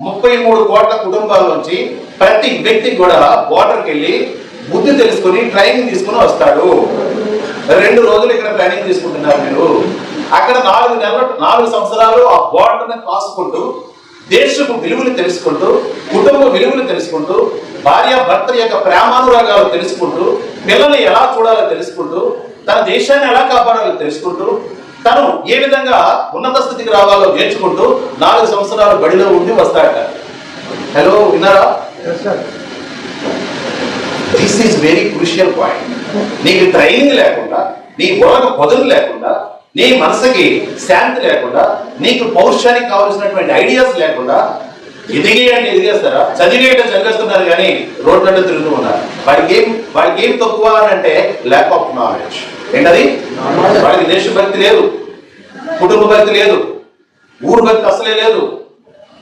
ముప్పై మూడు కోట్ల కుటుంబాల నుంచి ప్రతి వ్యక్తి కూడా బోర్డర్కి వెళ్ళి బుద్ధి తెలుసుకొని ట్రైనింగ్ తీసుకుని వస్తాడు. రెండు రోజులు ఇక్కడ ట్రైనింగ్ తీసుకుంటున్నారు మీరు. అక్కడ నాలుగు నెలలు నాలుగు సంవత్సరాలు ఆ బోర్డర్ని కాసుకుంటూ దేశపు విలువలు తెలుసుకుంటూ కుటుంబ విలువలు తెలుసుకుంటూ భార్య భర్త యొక్క ప్రేమానురాగాలు తెలుసుకుంటూ పిల్లల్ని ఎలా చూడాలో తెలుసుకుంటూ తన దేశాన్ని ఎలా కాపాడాలో తెలుసుకుంటూ తను ఏ విధంగా ఉన్నత స్థితికి రావాలో నేర్చుకుంటూ నాలుగు సంవత్సరాలు బడిలో ఉండి వస్తాడట. హలో విన్నారా? This is very crucial point నీకు ట్రైనింగ్ లేకుండా నీ బుర్రకు పొదులు లేకుండా నీ మనసుకి శాంతి లేకుండా నీకు పౌరుషానికి కావలసినటువంటి ఐడియాస్ లేకుండా ఎదిగే అంటే ఎదిగేస్తారా? చదివేయటం చదివేస్తున్నారు కానీ రోడ్లలో తిరుగుతూ ఉన్నారు. వాడికి ఏం వాడికి ఏం తక్కువ అని అంటే ల్యాక్ ఆఫ్ నాలెడ్జ్ ఏంటది వాడికి దేశభక్తి లేదు. కుటుంబ భక్తి లేదు. ఊరు భక్తి అసలే లేదు.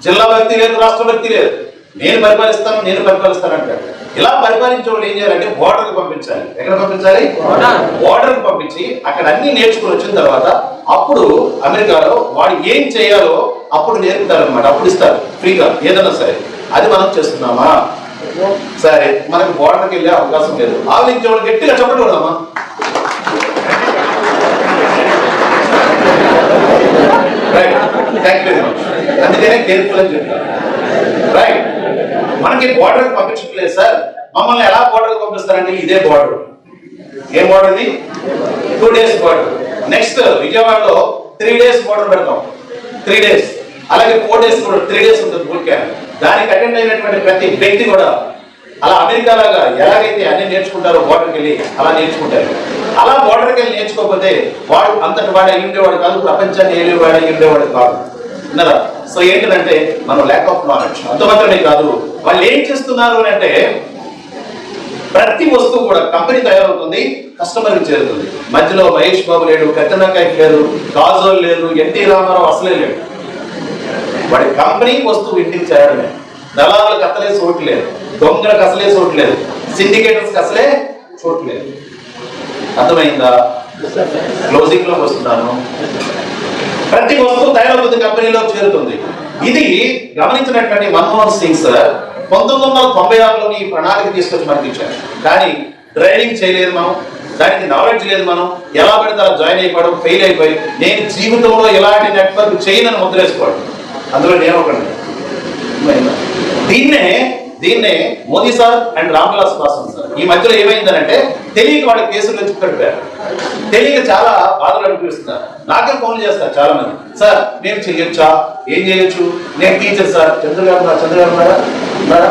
జిల్లా భక్తి లేదు రాష్ట్ర భక్తి లేదు. నేను పరిపాలిస్తాను నేను పరిపాలిస్తాను అంటాడు ఇలా పరిపాలించే వాళ్ళు ఏం చేయాలంటే బోర్డర్కి పంపించాలి. ఎక్కడ పంపించాలి? బోర్డర్కి పంపించి అక్కడ అన్ని నేర్చుకుని వచ్చిన తర్వాత అప్పుడు అమెరికాలో వాడు ఏం చేయాలో అప్పుడు నేర్పుతారు అనమాట అప్పుడు ఇస్తారు ఫ్రీగా ఏదైనా సరే. అది మనం చేస్తున్నామా? సరే మనకు బోర్డర్కి వెళ్ళే అవకాశం లేదు. ఆలోచించే వాళ్ళు గట్టిగా చెప్పండి కొడదామా? రైట్ థ్యాంక్ యూ అందుకనే కేర్ఫుల్ అని చెప్తాను. రైట్ మనకి బోర్డర్ పంపించట్లేదు సార్. మమ్మల్ని ఎలా బోర్డర్ పంపిస్తారంటే ఇదే బోర్డర్ ఏం బోర్డర్ ఇది? టూ డేస్ బోర్డర్ నెక్స్ట్ విజయవాడలో త్రీ డేస్ బోర్డర్ పెడతాం. త్రీ డేస్ అలాగే ఫోర్ డేస్ కూడా త్రీ డేస్ ఉంటుంది బూట్ క్యాంప్ దానికి అటెండ్ అయినటువంటి ప్రతి వ్యక్తి కూడా అలా అమెరికా లాగా ఎలాగైతే అన్ని నేర్చుకుంటారో బోర్డర్కి వెళ్ళి అలా నేర్చుకుంటారు. అలా బోర్డర్కి వెళ్ళి నేర్చుకోకపోతే వాడు అంతటి వాడు అయ్యి ఉండేవాడు కాదు ప్రపంచాన్ని ఏలేవాడు అయ్యి ఉండేవాడు కాదు. విన్నారా? సో ఏంటంటే మనం ల్యాక్ ఆఫ్ నాలెడ్జ్ అంత మాత్రమే కాదు వాళ్ళు ఏం చేస్తున్నారు అని అంటే ప్రతి వస్తువు కూడా కంపెనీ తయారవుతుంది కస్టమర్కి చేరుతుంది. మధ్యలో మహేష్ బాబు లేడు కత్రినా కైఫ్ లేదు కాజోల్ లేదు ఎన్టీ రామారావు అసలే లేడు. వాడి కంపెనీ వస్తువు ఇంటికి చేరడమే. దళాలకు అసలే చోటు లేదు. దొంగలకు అసలే చోటు లేదు. సిండికేటర్స్ అసలే చోటు లేదు. అర్థమైందా? క్లోజింగ్లోకి వస్తున్నాను. ప్రతి వస్తువు తయారవుతుంది కంపెనీలో చేరుతుంది. ఇది గమనించినటువంటి మన్మోహన్ సింగ్ సార్ పంతొమ్మిది వందల తొంభై ఆరులోని ఈ ప్రణాళిక తీసుకొచ్చి మనకి ఇచ్చారు కానీ ట్రైనింగ్ చేయలేదు మనం దానికి నాలెడ్జ్ లేదు మనం ఎలా పడితే అలా జాయిన్ అయిపోవడం ఫెయిల్ అయిపోయి నేను జీవితంలో ఎలాంటి నెట్వర్క్ చేయనని ముద్రేసుకోవడం. అందులో నేను ఒకటి దీన్నే దీన్నే Modi sir and Ram Vilas Paswan sir. ఈ మధ్యలో ఏమైందనంటే తెలియక వాళ్ళ కేసులు నుంచి కట్టారు తెలియక చాలా బాధలు అనిపిస్తున్నారు. నాకే ఫోన్ చేస్తారు చాలా మంది సార్ నేను చెయ్యొచ్చా? ఏం చేయొచ్చు? నేను టీచర్ సార్. చంద్రగారు చంద్రగారు ఉన్నారా? ఉన్నారా?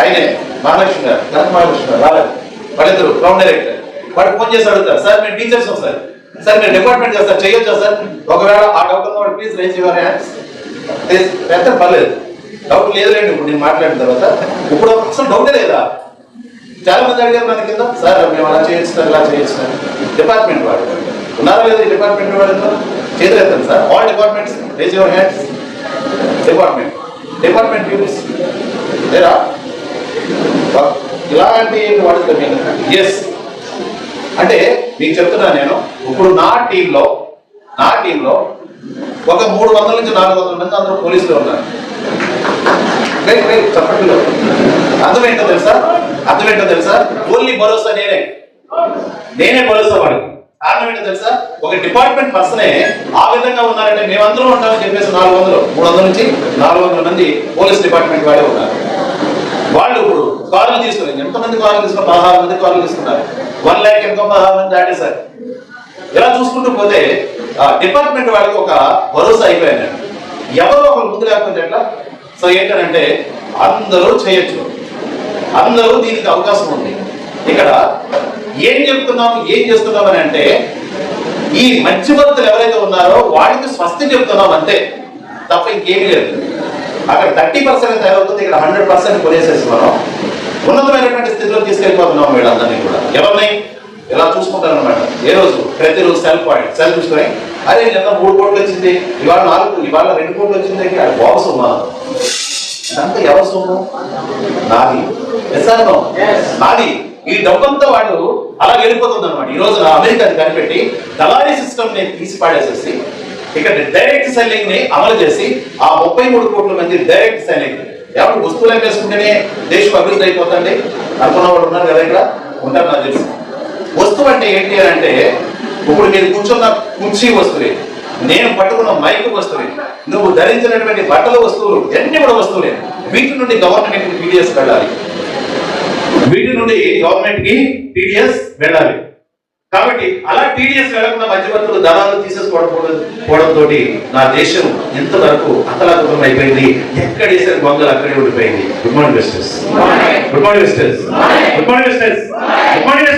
ఆయనే మహాలక్ష్మి గారు. కనక మహాలక్ష్మి గారు. రాలేదు. వాళ్ళిద్దరు గ్రౌండ్ డైరెక్టర్. వాడు ఫోన్ చేసి అడుగుతారు సార్ మేము టీచర్స్ సార్. సార్ మీరు డిపార్ట్మెంట్ చేస్తారు చేయొచ్చా సార్? ఒకవేళ ఆ డౌట్ వాడు ప్లీజ్ రైజ్ యువర్ హ్యాండ్స్ పెద్ద పర్లేదు. డౌట్ లేదులేండి ఇప్పుడు నేను మాట్లాడిన తర్వాత. ఇప్పుడు అసలు డౌటే లేదా? చాలా మంది అడిగారు మన కింద సార్ మేము అలా చేయొచ్చు ఇలా చేయొచ్చు డిపార్ట్మెంట్ వాడు ఉన్నారా లేదా ఈ డిపార్ట్మెంట్ వాడు చేతులు sir. All departments raise your hands department department use లేరా ఇలాంటి వాడుతుంది ఎస్ అంటే మీకు చెప్తున్నా నేను ఇప్పుడు నా టీంలో నా టీంలో ఒక మూడు వందల నుంచి నాలుగు వందల మంది అందరూ పోలీసులు ఉన్నారు. లేదు లేదు చెప్పట్లు అర్థం ఏంటో తెలుసా? అర్థం ఏంటో తెలుసా? ఓన్లీ భరోసా నేనే. నేనే భరోసా వాడు. కారణం ఏంటో తెలుసా? ఒక డిపార్ట్మెంట్ పర్సనే ఆ విధంగా ఉన్నారంటే మేమందరం ఉంటామని చెప్పేసి నాలుగు వందలు మూడు వందల నుంచి నాలుగు వందల మంది పోలీస్ డిపార్ట్మెంట్ వాడే ఉన్నారు. వాళ్ళు ఇప్పుడు కార్లు తీసుకున్నారు ఎంతమంది కార్లు తీసుకున్నారు? పదహారు మంది కార్లు తీసుకున్నారు. వన్ ల్యాక్ ఎంతో పదహారు మంది దాటేశారు. ఇలా చూసుకుంటూ పోతే ఆ డిపార్ట్మెంట్ వాళ్ళకి ఒక భరోసా అయిపోయాను ఎవరో ఒకరు ముందు లేకపోతే ఎట్లా? సో ఏంటంటే అందరూ చేయొచ్చు. అందరూ దీనికి అవకాశం ఉంది. ఇక్కడ ఏం చెప్తున్నాం ఏం చేస్తున్నాం అని అంటే ఈ మధ్యవర్తులు ఎవరైతే ఉన్నారో వాడికి స్వస్తి చెప్తున్నాం అంతే. తప్ప ఇంకేమీ లేదు. అక్కడ థర్టీ పర్సెంట్ తయారవుతుంది ఇక్కడ హండ్రెడ్ పర్సెంట్ కొనేసేసి మనం ఉన్నతమైనటువంటి స్థితిలో తీసుకెళ్ళిపోతున్నాం వీళ్ళందరినీ కూడా. ఎవరిని? ఇలా చూసుకుంటారు అనమాట ఏ రోజు? ప్రతిరోజు సెల్ పాయింట్ సెల్ చూసుకొని అరే నిన్న మూడు కోట్లు వచ్చింది ఇవాళ నాలుగు ఇవాళ రెండు కోట్లు వచ్చింది అది బాబు సొమ్మా ఇదంతా ఎవరి సొమ్ము? నాది. నాది. ఈ డబ్బంతా వాడు అలా వెళ్ళిపోతుంది అనమాట ఈ రోజు అమెరికా కనిపెట్టి దళారీ సిస్టమ్ నేను తీసి పాడేసేసి ఇక్కడ డైరెక్ట్ సెల్లింగ్ని అమలు చేసి ఆ ముప్పై మూడు కోట్ల మంది డైరెక్ట్ సెల్లింగ్ ఎవరు వస్తువులు అమ్మేసుకుంటేనే దేశం అభివృద్ధి అయిపోతుంది. అనుకున్న వాళ్ళు ఉన్నారు కదా ఇక్కడ? ఉంటారు నాకు తెలుసు. వస్తువు అంటే ఏంటి అని అంటే ఇప్పుడు మీరు కూర్చున్న కుర్చీ వస్తువే. నేను పట్టుకున్న మైక్ వస్తువే. నువ్వు ధరించినటువంటి బట్టల వస్తువులు అన్ని కూడా వస్తువులే. వీటి నుండి గవర్నమెంట్ టీడీఎస్ వెళ్ళాలి. వీటి నుండి గవర్నమెంట్కి టీడీఎస్ వెళ్ళాలి. కాబట్టి అలా టీడీఎస్ వెళ్ళకుండా మధ్యవర్తులు దళాలు తీసేసుకోవడం పోవడంతో నా దేశం ఎంతవరకు అతలాకుతం అయిపోయింది. ఎక్కడ వేసిన గొంగలు అక్కడే ఉండిపోయింది. Good morning good morning good morning good morning